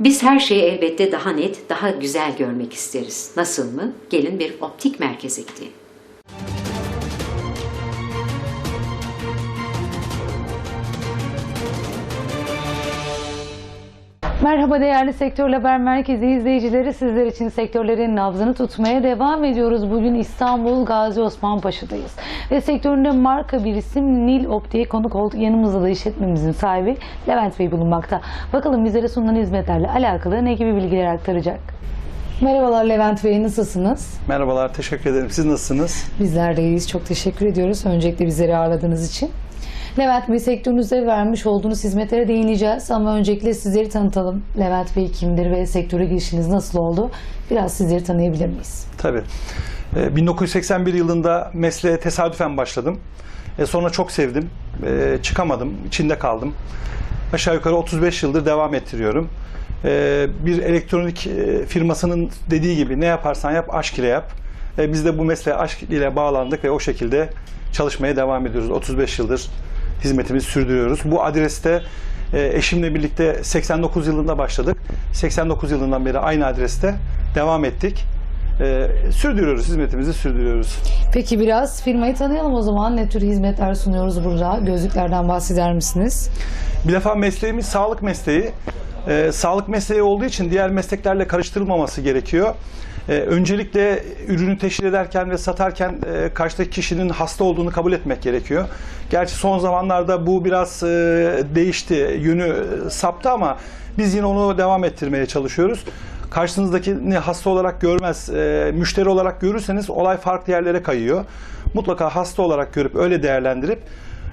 Biz her şeyi elbette daha net, daha güzel görmek isteriz. Nasıl mı? Gelin bir optik merkeze gidelim. Merhaba değerli Sektör Haber Merkezi izleyicileri. Sizler için sektörlerin nabzını tutmaya devam ediyoruz. Bugün İstanbul Gazi Osman Paşa'dayız. Ve sektöründe marka bir isim Nil Optik'e konuk olduk. Yanımızda da işletmemizin sahibi Levent Bey bulunmakta. Bakalım bizlere sunulan hizmetlerle alakalı ne gibi bilgiler aktaracak? Merhabalar Levent Bey, nasılsınız? Merhabalar, teşekkür ederim. Siz nasılsınız? Bizler de iyiyiz. Çok teşekkür ediyoruz. Öncelikle bizleri ağırladığınız için. Levent Bey sektörünüzde vermiş olduğunuz hizmetlere değineceğiz ama öncelikle sizleri tanıtalım. Levent Bey kimdir ve sektöre girişiniz nasıl oldu? Biraz sizleri tanıyabilir miyiz? Tabii. Ee, 1981 yılında mesleğe tesadüfen başladım. E, sonra çok sevdim. E, çıkamadım, içinde kaldım. Aşağı yukarı 35 yıldır devam ettiriyorum. Bir elektronik e, firmasının dediği gibi ne yaparsan yap, aşk ile yap. Biz de bu mesleğe aşk ile bağlandık ve o şekilde çalışmaya devam ediyoruz. 35 yıldır hizmetimizi sürdürüyoruz. Bu adreste e, eşimle birlikte 89 yılında başladık. 89 yılından beri aynı adreste devam ettik. E, sürdürüyoruz, hizmetimizi sürdürüyoruz. Peki biraz firmayı tanıyalım o zaman. Ne tür hizmetler sunuyoruz burada? Gözlüklerden bahseder misiniz? Bir defa mesleğimiz sağlık mesleği. Ee, sağlık mesleği olduğu için diğer mesleklerle karıştırılmaması gerekiyor. Ee, öncelikle ürünü teşhir ederken ve satarken e, karşıdaki kişinin hasta olduğunu kabul etmek gerekiyor. Gerçi son zamanlarda bu biraz e, değişti, yönü e, saptı ama biz yine onu devam ettirmeye çalışıyoruz. Karşınızdakini hasta olarak görmez, e, müşteri olarak görürseniz olay farklı yerlere kayıyor. Mutlaka hasta olarak görüp öyle değerlendirip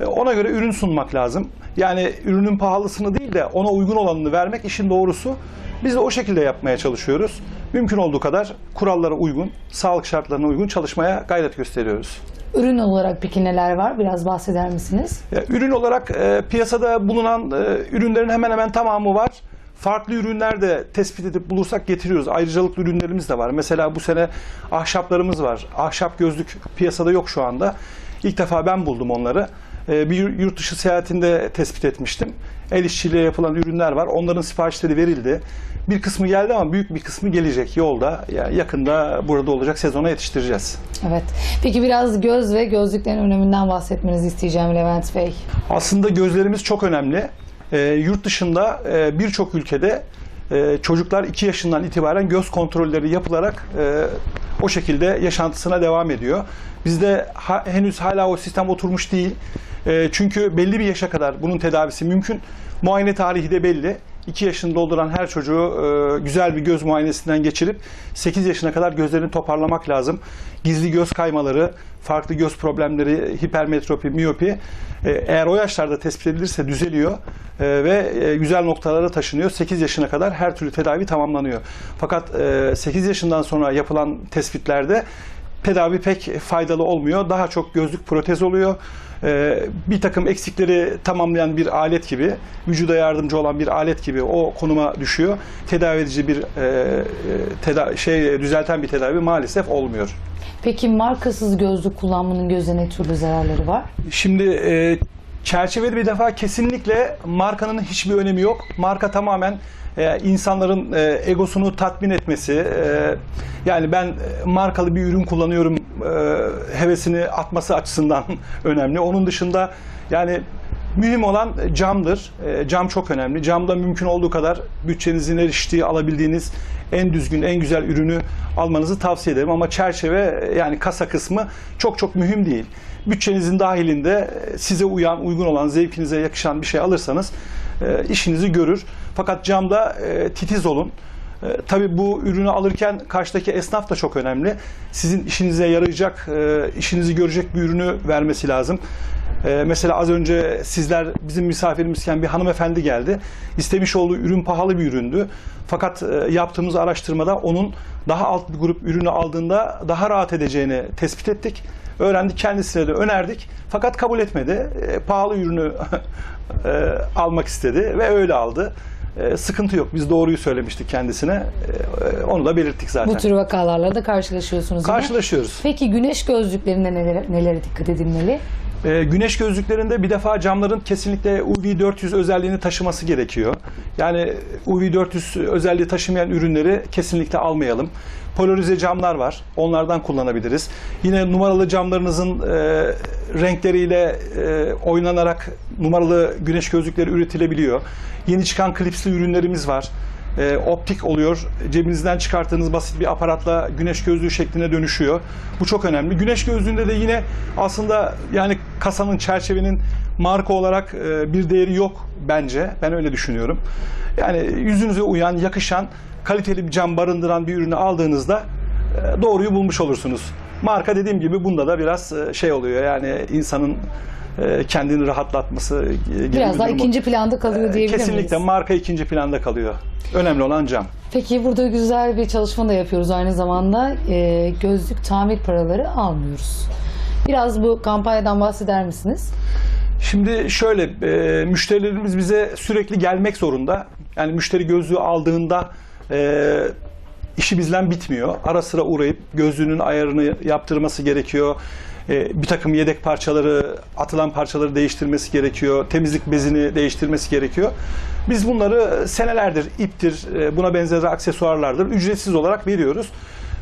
e, ona göre ürün sunmak lazım. Yani ürünün pahalısını değil de ona uygun olanını vermek işin doğrusu. Biz de o şekilde yapmaya çalışıyoruz. Mümkün olduğu kadar kurallara uygun, sağlık şartlarına uygun çalışmaya gayret gösteriyoruz. Ürün olarak peki neler var? Biraz bahseder misiniz? E, Ürün olarak e, piyasada bulunan e, ürünlerin hemen hemen tamamı var. Farklı ürünler de tespit edip bulursak getiriyoruz. Ayrıcalıklı ürünlerimiz de var. Mesela bu sene ahşaplarımız var. Ahşap gözlük piyasada yok şu anda. İlk defa ben buldum onları. E, Bir yurt dışı seyahatinde tespit etmiştim. El işçiliği yapılan ürünler var. Onların siparişleri verildi. Bir kısmı geldi ama büyük bir kısmı gelecek yolda. Yani yakında burada olacak sezona yetiştireceğiz. Evet. Peki biraz göz ve gözlüklerin öneminden bahsetmenizi isteyeceğim Levent Bey. Aslında gözlerimiz çok önemli. Ee, yurt dışında e, birçok ülkede e, çocuklar 2 yaşından itibaren göz kontrolleri yapılarak e, o şekilde yaşantısına devam ediyor. Bizde ha- henüz hala o sistem oturmuş değil. E, çünkü belli bir yaşa kadar bunun tedavisi mümkün. Muayene tarihi de belli. 2 yaşını dolduran her çocuğu e, güzel bir göz muayenesinden geçirip 8 yaşına kadar gözlerini toparlamak lazım. Gizli göz kaymaları, farklı göz problemleri, hipermetropi, miyopi e, eğer o yaşlarda tespit edilirse düzeliyor e, ve e, güzel noktalara taşınıyor. 8 yaşına kadar her türlü tedavi tamamlanıyor. Fakat e, 8 yaşından sonra yapılan tespitlerde tedavi pek faydalı olmuyor. Daha çok gözlük protez oluyor. Ee, bir takım eksikleri tamamlayan bir alet gibi, vücuda yardımcı olan bir alet gibi o konuma düşüyor. Tedavi edici bir e, e, teda- şey düzelten bir tedavi maalesef olmuyor. Peki markasız gözlük kullanmanın göze ne türlü zararları var? Şimdi e, çerçeveli bir defa kesinlikle markanın hiçbir önemi yok. Marka tamamen e, insanların e, egosunu tatmin etmesi. e, yani ben markalı bir ürün kullanıyorum hevesini atması açısından önemli. Onun dışında yani mühim olan camdır. E, cam çok önemli. Camda mümkün olduğu kadar bütçenizin eriştiği, alabildiğiniz en düzgün, en güzel ürünü almanızı tavsiye ederim. Ama çerçeve e, yani kasa kısmı çok çok mühim değil. Bütçenizin dahilinde e, size uyan, uygun olan, zevkinize yakışan bir şey alırsanız e, işinizi görür. Fakat camda e, titiz olun. E, tabii bu ürünü alırken karşıdaki esnaf da çok önemli. Sizin işinize yarayacak, e, işinizi görecek bir ürünü vermesi lazım. E, mesela az önce sizler bizim misafirimizken bir hanımefendi geldi. İstemiş olduğu ürün pahalı bir üründü. Fakat e, yaptığımız araştırmada onun daha alt bir grup ürünü aldığında daha rahat edeceğini tespit ettik. Öğrendik, kendisine de önerdik. Fakat kabul etmedi. Pahalı ürünü almak istedi ve öyle aldı. E, sıkıntı yok. Biz doğruyu söylemiştik kendisine. E, e, onu da belirttik zaten. Bu tür vakalarla da karşılaşıyorsunuz. Karşılaşıyoruz. Peki güneş gözlüklerinde nelere, nelere dikkat edilmeli? Ee, güneş gözlüklerinde bir defa camların kesinlikle UV 400 özelliğini taşıması gerekiyor. Yani UV 400 özelliği taşımayan ürünleri kesinlikle almayalım. Polarize camlar var. Onlardan kullanabiliriz. Yine numaralı camlarınızın e, renkleriyle e, oynanarak numaralı güneş gözlükleri üretilebiliyor. Yeni çıkan klipsli ürünlerimiz var. E, optik oluyor. Cebinizden çıkarttığınız basit bir aparatla güneş gözlüğü şekline dönüşüyor. Bu çok önemli. Güneş gözlüğünde de yine aslında yani kasanın, çerçevenin marka olarak e, bir değeri yok bence. Ben öyle düşünüyorum. Yani yüzünüze uyan, yakışan, kaliteli bir cam barındıran bir ürünü aldığınızda e, doğruyu bulmuş olursunuz. Marka dediğim gibi bunda da biraz e, şey oluyor yani insanın e, kendini rahatlatması gibi Biraz bir daha durum. ikinci planda kalıyor diyebilir Kesinlikle miyiz? marka ikinci planda kalıyor. Önemli olan cam. Peki burada güzel bir çalışma da yapıyoruz aynı zamanda. Gözlük tamir paraları almıyoruz. Biraz bu kampanyadan bahseder misiniz? Şimdi şöyle, müşterilerimiz bize sürekli gelmek zorunda. Yani müşteri gözlüğü aldığında e, işi bizden bitmiyor. Ara sıra uğrayıp gözlüğünün ayarını yaptırması gerekiyor. E, bir takım yedek parçaları, atılan parçaları değiştirmesi gerekiyor. Temizlik bezini değiştirmesi gerekiyor. Biz bunları senelerdir iptir, e, buna benzer aksesuarlardır ücretsiz olarak veriyoruz.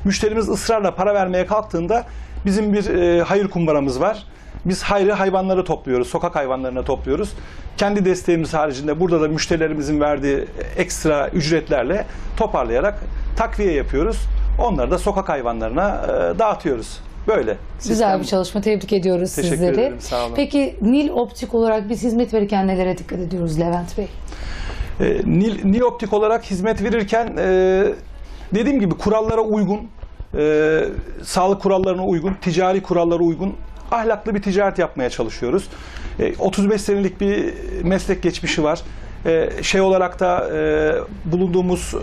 Müşterimiz ısrarla para vermeye kalktığında bizim bir e, hayır kumbaramız var. Biz hayrı hayvanları topluyoruz, sokak hayvanlarına topluyoruz. Kendi desteğimiz haricinde burada da müşterilerimizin verdiği ekstra ücretlerle toparlayarak takviye yapıyoruz. Onları da sokak hayvanlarına e, dağıtıyoruz. Böyle. Güzel Sistem- bir çalışma. Tebrik ediyoruz Teşekkür sizleri. ederim, sağ olun. Peki Nil Optik olarak biz hizmet verirken nelere dikkat ediyoruz Levent Bey? E, Nil, Nil Optik olarak hizmet verirken e, dediğim gibi kurallara uygun, e, sağlık kurallarına uygun, ticari kurallara uygun, ahlaklı bir ticaret yapmaya çalışıyoruz. E, 35 senelik bir meslek geçmişi var. E, şey olarak da e, bulunduğumuz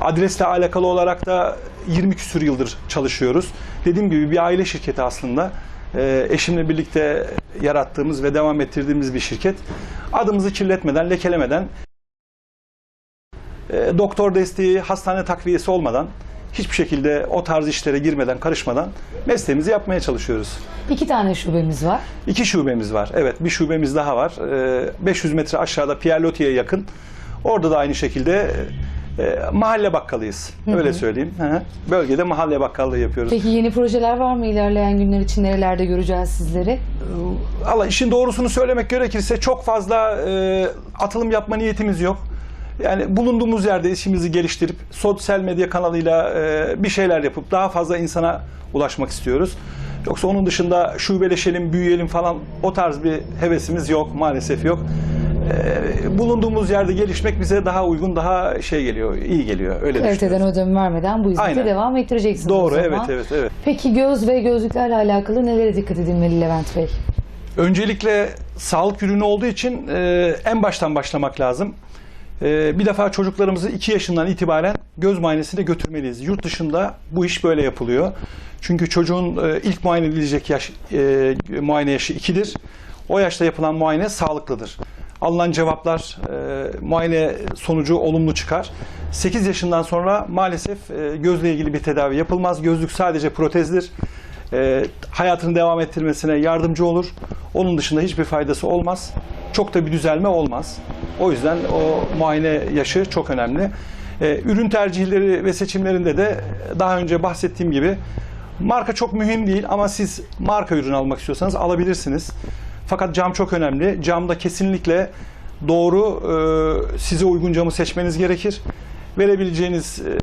adresle alakalı olarak da 20 küsur yıldır çalışıyoruz. Dediğim gibi bir aile şirketi aslında. E, eşimle birlikte yarattığımız ve devam ettirdiğimiz bir şirket. Adımızı kirletmeden, lekelemeden e, doktor desteği, hastane takviyesi olmadan hiçbir şekilde o tarz işlere girmeden, karışmadan mesleğimizi yapmaya çalışıyoruz. İki tane şubemiz var. İki şubemiz var. Evet, bir şubemiz daha var. E, 500 metre aşağıda Pierre Loti'ye yakın. Orada da aynı şekilde e, mahalle bakkalıyız. Öyle söyleyeyim. Bölgede mahalle bakkallığı yapıyoruz. Peki yeni projeler var mı ilerleyen günler için nerelerde göreceğiz sizleri? Allah işin doğrusunu söylemek gerekirse çok fazla e, atılım yapma niyetimiz yok. Yani bulunduğumuz yerde işimizi geliştirip sosyal medya kanalıyla e, bir şeyler yapıp daha fazla insana ulaşmak istiyoruz. Yoksa onun dışında şubeleşelim, büyüyelim falan o tarz bir hevesimiz yok, maalesef yok. E, bulunduğumuz yerde gelişmek bize daha uygun, daha şey geliyor, iyi geliyor. Öyle Kaliteden ödün vermeden bu hizmete Aynen. devam ettireceksiniz o Doğru, evet, evet, evet. Peki göz ve gözlüklerle alakalı nelere dikkat edilmeli Levent Bey? Öncelikle sağlık ürünü olduğu için e, en baştan başlamak lazım. E, bir defa çocuklarımızı 2 yaşından itibaren göz muayenesine götürmeliyiz. Yurt dışında bu iş böyle yapılıyor. Çünkü çocuğun e, ilk muayene edilecek yaş, e, muayene yaşı 2'dir. O yaşta yapılan muayene sağlıklıdır. Alınan cevaplar e, muayene sonucu olumlu çıkar. 8 yaşından sonra maalesef e, gözle ilgili bir tedavi yapılmaz. Gözlük sadece protezdir hayatını devam ettirmesine yardımcı olur. Onun dışında hiçbir faydası olmaz. Çok da bir düzelme olmaz. O yüzden o muayene yaşı çok önemli. E, ürün tercihleri ve seçimlerinde de daha önce bahsettiğim gibi marka çok mühim değil ama siz marka ürün almak istiyorsanız alabilirsiniz. Fakat cam çok önemli. Camda kesinlikle doğru e, size uygun camı seçmeniz gerekir. Verebileceğiniz e,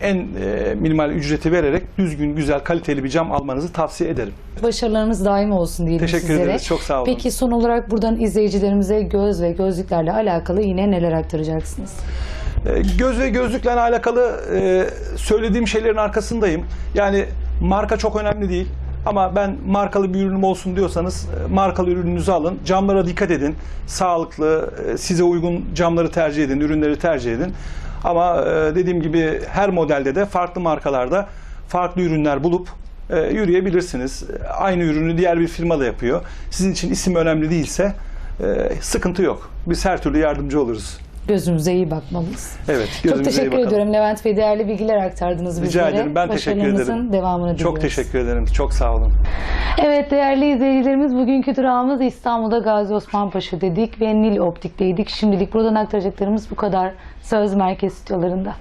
en e, minimal ücreti vererek düzgün, güzel, kaliteli bir cam almanızı tavsiye ederim. Başarılarınız daim olsun diyelim Teşekkür sizlere. ederiz, çok sağ olun. Peki son olarak buradan izleyicilerimize göz ve gözlüklerle alakalı yine neler aktaracaksınız? E, Göz ve gözlükle alakalı e, söylediğim şeylerin arkasındayım. Yani marka çok önemli değil. Ama ben markalı bir ürünüm olsun diyorsanız e, markalı ürününüzü alın. Camlara dikkat edin. Sağlıklı, e, size uygun camları tercih edin, ürünleri tercih edin. Ama e, dediğim gibi her modelde de farklı markalarda farklı ürünler bulup e, yürüyebilirsiniz. Aynı ürünü diğer bir firma da yapıyor. Sizin için isim önemli değilse e, sıkıntı yok. Biz her türlü yardımcı oluruz. Gözümüze iyi bakmalıyız. Evet, Çok teşekkür ediyorum Levent Bey. Değerli bilgiler aktardınız bizlere. Rica ederim. Ben teşekkür ederim. devamını diliyoruz. Çok teşekkür ederim. Çok sağ olun. Evet değerli izleyicilerimiz bugünkü durağımız İstanbul'da Gazi Osman Paşa dedik ve Nil Optik'teydik. Şimdilik buradan aktaracaklarımız bu kadar. Söz Merkez stüdyolarında.